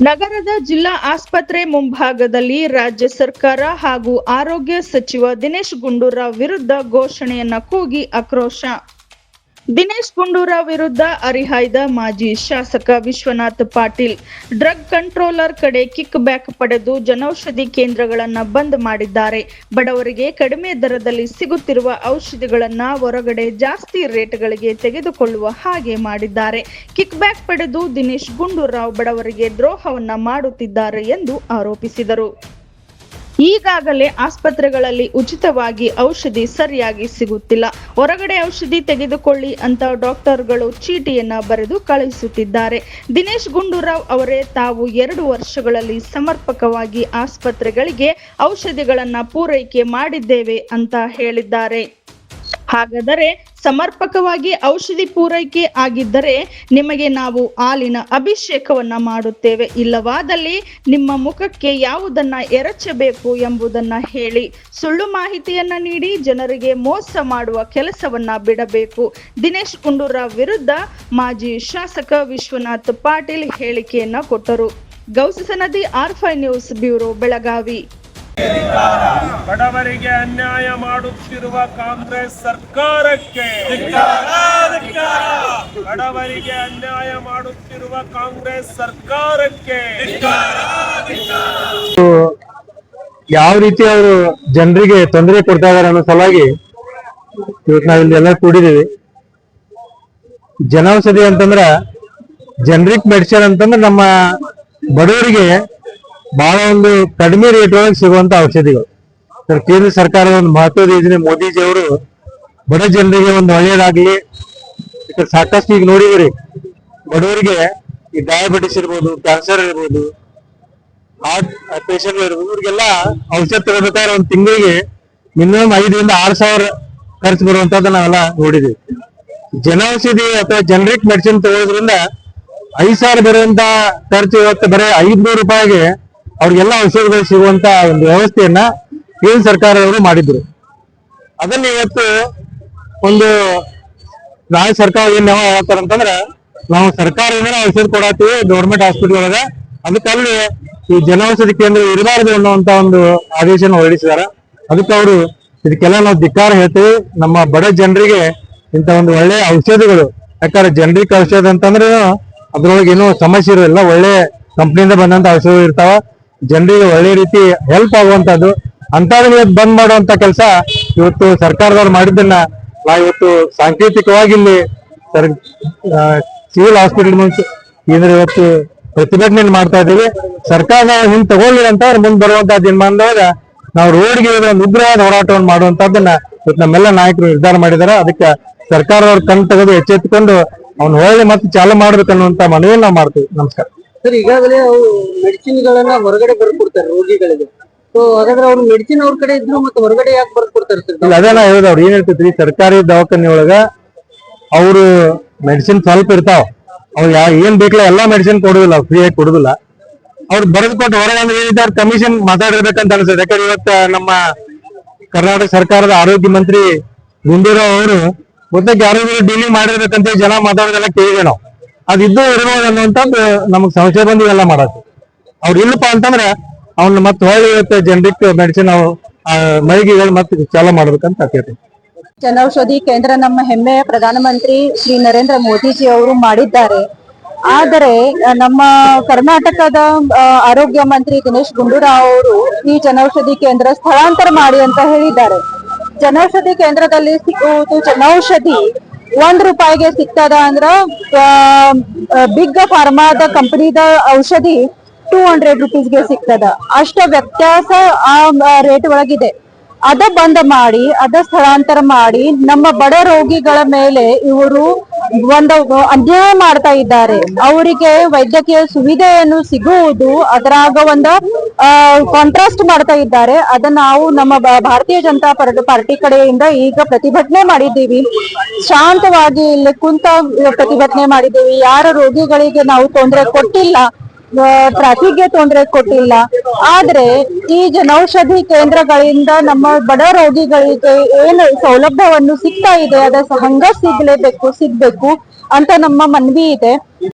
ನಗರದ ಜಿಲ್ಲಾ ಆಸ್ಪತ್ರೆ ಮುಂಭಾಗದಲ್ಲಿ ರಾಜ್ಯ ಸರ್ಕಾರ ಹಾಗೂ ಆರೋಗ್ಯ ಸಚಿವ ದಿನೇಶ್ ಗುಂಡೂರಾವ್ ವಿರುದ್ಧ ಘೋಷಣೆಯನ್ನ ಕೂಗಿ ಆಕ್ರೋಶ. ದಿನೇಶ್ ಗುಂಡೂರಾವ್ ವಿರುದ್ಧ ಅರಿಹಾಯ್ದ ಮಾಜಿ ಶಾಸಕ ವಿಶ್ವನಾಥ್ ಪಾಟೀಲ್. ಡ್ರಗ್ ಕಂಟ್ರೋಲರ್ ಕಡೆ ಕಿಕ್ ಬ್ಯಾಕ್ ಪಡೆದು ಜನೌಷಧಿ ಕೇಂದ್ರಗಳನ್ನು ಬಂದ್ ಮಾಡಿದ್ದಾರೆ. ಬಡವರಿಗೆ ಕಡಿಮೆ ದರದಲ್ಲಿ ಸಿಗುತ್ತಿರುವ ಔಷಧಿಗಳನ್ನು ಹೊರಗಡೆ ಜಾಸ್ತಿ ರೇಟ್ಗಳಿಗೆ ತೆಗೆದುಕೊಳ್ಳುವ ಹಾಗೆ ಮಾಡಿದ್ದಾರೆ. ಕಿಕ್ ಬ್ಯಾಕ್ ಪಡೆದು ದಿನೇಶ್ ಗುಂಡೂರಾವ್ ಬಡವರಿಗೆ ದ್ರೋಹವನ್ನ ಮಾಡುತ್ತಿದ್ದಾರೆ ಎಂದು ಆರೋಪಿಸಿದರು. ಈಗಾಗಲೇ ಆಸ್ಪತ್ರೆಗಳಲ್ಲಿ ಉಚಿತವಾಗಿ ಔಷಧಿ ಸರಿಯಾಗಿ ಸಿಗುತ್ತಿಲ್ಲ. ಹೊರಗಡೆ ಔಷಧಿ ತೆಗೆದುಕೊಳ್ಳಿ ಅಂತ ಡಾಕ್ಟರ್ಗಳು ಚೀಟಿಯನ್ನ ಬರೆದು ಕಳುಹಿಸುತ್ತಿದ್ದಾರೆ. ದಿನೇಶ್ ಗುಂಡೂರಾವ್ ಅವರೇ ತಾವು ಎರಡು ವರ್ಷಗಳಲ್ಲಿ ಸಮರ್ಪಕವಾಗಿ ಆಸ್ಪತ್ರೆಗಳಿಗೆ ಔಷಧಿಗಳನ್ನ ಪೂರೈಕೆ ಮಾಡಿದ್ದೇವೆ ಅಂತ ಹೇಳಿದ್ದಾರೆ. ಹಾಗಾದರೆ ಸಮರ್ಪಕವಾಗಿ ಔಷಧಿ ಪೂರೈಕೆ ಆಗಿದ್ದರೆ ನಿಮಗೆ ನಾವು ಹಾಲಿನ ಅಭಿಷೇಕವನ್ನ ಮಾಡುತ್ತೇವೆ. ಇಲ್ಲವಾದಲ್ಲಿ ನಿಮ್ಮ ಮುಖಕ್ಕೆ ಯಾವುದನ್ನ ಎರಚಬೇಕು ಎಂಬುದನ್ನ ಹೇಳಿ ಸುಳ್ಳು ಮಾಹಿತಿಯನ್ನ ನೀಡಿ ಜನರಿಗೆ ಮೋಸ ಮಾಡುವ ಕೆಲಸವನ್ನ ಬಿಡಬೇಕು. ದಿನೇಶ್ ಗುಂಡೂರಾವ್ ವಿರುದ್ಧ ಮಾಜಿ ಶಾಸಕ ವಿಶ್ವನಾಥ್ ಪಾಟೀಲ್ ಹೇಳಿಕೆಯನ್ನ ಕೊಟ್ಟರು. ಗೌಸಸನದಿ ಆರ್ ಫೈ ನ್ಯೂಸ್ ಬ್ಯೂರೋ ಬೆಳಗಾವಿ. ಬಡವರಿಗೆ ಅನ್ಯಾಯ ಮಾಡುತ್ತಿರುವ ಕಾಂಗ್ರೆಸ್ ಸರ್ಕಾರಕ್ಕೆ. ಬಡವರಿಗೆ ಅನ್ಯಾಯ ಮಾಡುತ್ತಿರುವ ಕಾಂಗ್ರೆಸ್ ಸರ್ಕಾರಕ್ಕೆ. ಯಾವ ರೀತಿ ಅವರು ಜನರಿಗೆ ತೊಂದರೆ ಕೊಡ್ತಾ ಇದಾರೆ ಅನ್ನೋ ಸಲುವಾಗಿ ಇವತ್ತು ನಾವು ಇಲ್ಲಿ ಎಲ್ಲ ಕೂಡಿದೀವಿ ಜನೌಷಧಿ ಅಂತಂದ್ರ ಜನರಿಕ್ ಮೆಡಿಸಿನ್ ಅಂತಂದ್ರೆ ನಮ್ಮ ಬಡವರಿಗೆ ಬಹಳ ಒಂದು ಕಡಿಮೆ ರೇಟ್ ಒಳಗೆ ಸಿಗುವಂತ ಔಷಧಿಗಳು. ಸರ್, ಕೇಂದ್ರ ಸರ್ಕಾರದ ಒಂದು ಮಹತ್ವದ ಯೋಜನೆ ಮೋದಿಜಿ ಅವರು ಬಡ ಜನರಿಗೆ ಒಂದು ಒಳ್ಳೆಯದಾಗ್ಲಿ ಸಾಕಷ್ಟು ಈಗ ನೋಡಿದ್ರಿ, ಬಡವರಿಗೆ ಈ ಡಯಾಬಿಟಿಸ್ ಇರ್ಬೋದು ಕ್ಯಾನ್ಸರ್ ಇರ್ಬೋದು ಹಾರ್ಟ್ ಪೇಷಂಟ್ ಇರ್ಬೋದು, ಇವ್ರಿಗೆಲ್ಲ ಔಷಧ ತಗೋಬೇಕಾದ್ರೆ ಒಂದು ತಿಂಗಳಿಗೆ ಮಿನಿಮಮ್ ಐದರಿಂದ ಆರು ಸಾವಿರ ಖರ್ಚು ಬರುವಂತದ್ದು ನಾವೆಲ್ಲ ನೋಡಿದ್ವಿ. ಜನೌಷಧಿ ಅಥವಾ ಜನರಿಕ್ ಮೆಡಿಸಿನ್ ತಗೊಳ್ಳೋದ್ರಿಂದ ಐದು ಸಾವಿರ ಬರುವಂತ ಖರ್ಚು ಇವತ್ತು ಬರೀ ಐದ್ನೂರು ರೂಪಾಯಿಗೆ ಅವ್ರಿಗೆಲ್ಲ ಔಷಧಿಗಳು ಸಿಗುವಂತ ಒಂದು ವ್ಯವಸ್ಥೆಯನ್ನ ಕೇಂದ್ರ ಸರ್ಕಾರದವರು ಮಾಡಿದ್ರು. ಅದನ್ನ ಇವತ್ತು ಒಂದು ರಾಜ್ಯ ಸರ್ಕಾರ ಏನ್ ಯಾವ ಹೇಳ್ತಾರ ಅಂತಂದ್ರೆ, ನಾವು ಸರ್ಕಾರದಿಂದ ಔಷಧ ಕೊಡತ್ತೀವಿ ಗೌರ್ಮೆಂಟ್ ಹಾಸ್ಪಿಟಲ್ ಒಳಗ. ಅದಕ್ಕಲ್ಲಿ ಈ ಜನೌಷಧಿ ಕೇಂದ್ರ ಇರಬಾರದು ಅನ್ನುವಂತ ಒಂದು ಆದೇಶನ ಹೊರಡಿಸಿದಾರ ಅದಕ್ಕೆ ಅವರು ಇದಕ್ಕೆಲ್ಲ ನಾವು ಧಿಕ್ಕಾರ ಹೇಳ್ತೀವಿ. ನಮ್ಮ ಬಡ ಜನರಿಗೆ ಇಂತ ಒಂದು ಒಳ್ಳೆ ಔಷಧಿಗಳು, ಯಾಕಂದ್ರೆ ಜನರಿಕ್ ಔಷಧ ಅಂತಂದ್ರೆ ಅದ್ರೊಳಗೆ ಏನು ಸಮಸ್ಯೆ ಇರೋದಿಲ್ಲ. ಒಳ್ಳೆ ಕಂಪ್ನಿಯಿಂದ ಬಂದಂತ ಔಷಧ ಇರ್ತಾವ. ಜನರಿಗೆ ಒಳ್ಳೆ ರೀತಿ ಹೆಲ್ಪ್ ಆಗುವಂತದ್ದು ಇವತ್ತು ಬಂದ್ ಮಾಡುವಂತ ಕೆಲಸ ಇವತ್ತು ಸರ್ಕಾರದವ್ರು ಮಾಡಿದ್ದನ್ನ ನಾವು ಇವತ್ತು ಸಾಂಕೇತಿಕವಾಗಿ ಇಲ್ಲಿ ಸರ್ ಸಿವಿಲ್ ಹಾಸ್ಪಿಟಲ್ ಮುಂಚೆ ಇದ್ರ ಇವತ್ತು ಪ್ರತಿಭಟನೆ ಮಾಡ್ತಾ ಇದ್ದೀವಿ. ಸರ್ಕಾರ ಹಿಂಗ್ ತಗೊಳ್ಳಿ ಅಂತ ಮುಂದೆ ಬರುವಂತ ದಿನಮಾನದಾಗ ನಾವು ರೋಡ್ಗೆ ಒಂದು ಉಗ್ರವಾದ ಹೋರಾಟವನ್ನು ಮಾಡುವಂತದ್ದನ್ನ ಇವತ್ತು ನಮ್ಮೆಲ್ಲ ನಾಯಕರು ನಿರ್ಧಾರ ಮಾಡಿದ್ದಾರೆ. ಅದಕ್ಕೆ ಸರ್ಕಾರದವ್ರು ಕಣ್ ತೆಗೆದು ಎಚ್ಚೆತ್ತುಕೊಂಡು ಅವ್ನು ಹೋಗಿ ಮತ್ತೆ ಚಾಲು ಮಾಡ್ಬೇಕನ್ನುವಂತ ಮನವಿಯನ್ನು ನಾವು ಮಾಡ್ತೀವಿ. ನಮಸ್ಕಾರ. ಸರ್, ಈಗಾಗಲೇ ಅವರು ಮೆಡಿಸಿನ್ ಗಳನ್ನ ಹೊರಗಡೆ ಬರ್ಕೊಡ್ತಾರೆ ರೋಗಿಗಳಿಗೆ. ಸೊ ಹಾಗಾದ್ರೆ ಅವ್ರು ಮೆಡಿಸಿನ್ ಅವ್ರ ಕಡೆ ಇದ್ರು ಮತ್ತೆ ಹೊರಗಡೆ ಯಾಕೆ ಬರ್ಕೊಡ್ತಾರೆ ಸರ್? ಅದೇ ನಾ ಹೇಳುದು ಅವ್ರು ಸರ್ಕಾರಿ ದವಾಖಾನೆ ಒಳಗ ಅವ್ರು ಮೆಡಿಸಿನ್ ಸ್ವಲ್ಪ ಇರ್ತಾವ. ಅವ್ರು ಯಾ, ಏನ್ ಬೇಕಲ್ಲ ಎಲ್ಲಾ ಮೆಡಿಸಿನ್ ಕೊಡುದಿಲ್ಲ ಫ್ರೀ ಆಗಿ ಕೊಡುದಿಲ್ಲ. ಅವ್ರು ಬರೆದು ಕೊಟ್ಟು ಹೊರಗೆ ಅಂದ್ರೆ ಏನಿದ್ದಾರೆ ಕಮಿಷನ್ ಮಾತಾಡಿರ್ಬೇಕಂತ ಅನ್ಸುತ್ತೆ. ಯಾಕಂದ್ರೆ ಇವತ್ತ ನಮ್ಮ ಕರ್ನಾಟಕ ಸರ್ಕಾರದ ಆರೋಗ್ಯ ಮಂತ್ರಿ ಗುಂಡೂರಾವ್ ಅವರು ಮೊದಲಿಗೆ ಯಾರೋ ಡೀಲಿಂಗ್ ಮಾಡಿರ್ಬೇಕಂತ ಜನ ಮಾತಾಡೋದೆಲ್ಲ ಕೇಳಿದೆ ನಾವು. ಅದಿದ್ದು ಇರ್ಬೋದು ಅನ್ನುವಂಥದ್ದು ನಮಗ್ ಸಂಶಯ ಬಂದು ಇವೆಲ್ಲ ಮಾಡತ್ತೆ. ಅವ್ರು ಇಲ್ಲಪ್ಪ ಅಂತಂದ್ರೆ ಅವ್ನ ಮತ್ತೆ ಹೊಳ್ಳಿ ಇವತ್ತು ಜನರಿಕ್ ಮೆಡಿಸಿನ್ ನಾವು ಮಳಿಗೆಗಳು ಮತ್ತೆ ಚಾಲೂ ಮಾಡ್ಬೇಕಂತ ಕೇಳ್ತೀನಿ. ಜನೌಷಧಿ ಕೇಂದ್ರ ನಮ್ಮ ಹೆಮ್ಮೆಯ ಪ್ರಧಾನಮಂತ್ರಿ ಶ್ರೀ ನರೇಂದ್ರ ಮೋದಿಜಿ ಅವರು ಮಾಡಿದ್ದಾರೆ. ಆದರೆ ನಮ್ಮ ಕರ್ನಾಟಕದ ಆರೋಗ್ಯ ಮಂತ್ರಿ ದಿನೇಶ್ ಗುಂಡೂರಾವ್ ಅವರು ಈ ಜನೌಷಧಿ ಕೇಂದ್ರ ಸ್ಥಳಾಂತರ ಮಾಡಿ ಅಂತ ಹೇಳಿದ್ದಾರೆ. ಜನೌಷಧಿ ಕೇಂದ್ರದಲ್ಲಿ ಸಿಗುವುದು ಜನೌಷಧಿ. ಒಂದ್ ರೂಪಾಯಿಗೆ ಸಿಗ್ತದ ಅಂದ್ರ ಬಿಗ್ ಫಾರ್ಮಾದ ಕಂಪನಿದ ಔಷಧಿ ಟೂ ಹಂಡ್ರೆಡ್ ರುಪೀಸ್ಗೆ ಸಿಗ್ತದ. ಅಷ್ಟ ವ್ಯತ್ಯಾಸ ಆ ರೇಟ್ ಒಳಗಿದೆ. ಅದ ಬಂದ್ ಮಾಡಿ, ಅದ ಸ್ಥಳಾಂತರ ಮಾಡಿ, ನಮ್ಮ ಬಡ ರೋಗಿಗಳ ಮೇಲೆ ಇವರು ಒಂದು ಅಧ್ಯಯನ ಮಾಡ್ತಾ ಇದ್ದಾರೆ. ಅವರಿಗೆ ವೈದ್ಯಕೀಯ ಸುವಿಧೆಯನ್ನು ಸಿಗುವುದು ಅದರಾಗ ಒಂದು ಕಾಂಟ್ರಾಸ್ಟ್ ಮಾಡ್ತಾ ಇದ್ದಾರೆ. ಅದನ್ನ ನಾವು ನಮ್ಮ ಭಾರತೀಯ ಜನತಾ ಪರ- ಪಾರ್ಟಿ ಕಡೆಯಿಂದ ಈಗ ಪ್ರತಿಭಟನೆ ಮಾಡಿದ್ದೀವಿ. ಶಾಂತವಾಗಿ ಇಲ್ಲಿ ಕುಂತ ಪ್ರತಿಭಟನೆ ಮಾಡಿದ್ದೀವಿ. ಯಾರ ರೋಗಿಗಳಿಗೆ ನಾವು ತೊಂದರೆ ಕೊಟ್ಟಿಲ್ಲ. ಟ್ರಾಫಿಕ್ಗೆ ತೊಂದರೆ ಕೊಟ್ಟಿಲ್ಲ. ಆದ್ರೆ ಈ ಜನೌಷಧಿ ಕೇಂದ್ರಗಳಿಂದ ನಮ್ಮ ಬಡ ರೋಗಿಗಳಿಗೆ ಏನು ಸೌಲಭ್ಯವನ್ನು ಸಿಗ್ತಾ ಇದೆ ಅದ ಹಂಗ ಸಿಗ್ಲೇಬೇಕು, ಸಿಗ್ಬೇಕು ಅಂತ ನಮ್ಮ ಮನವಿ ಇದೆ.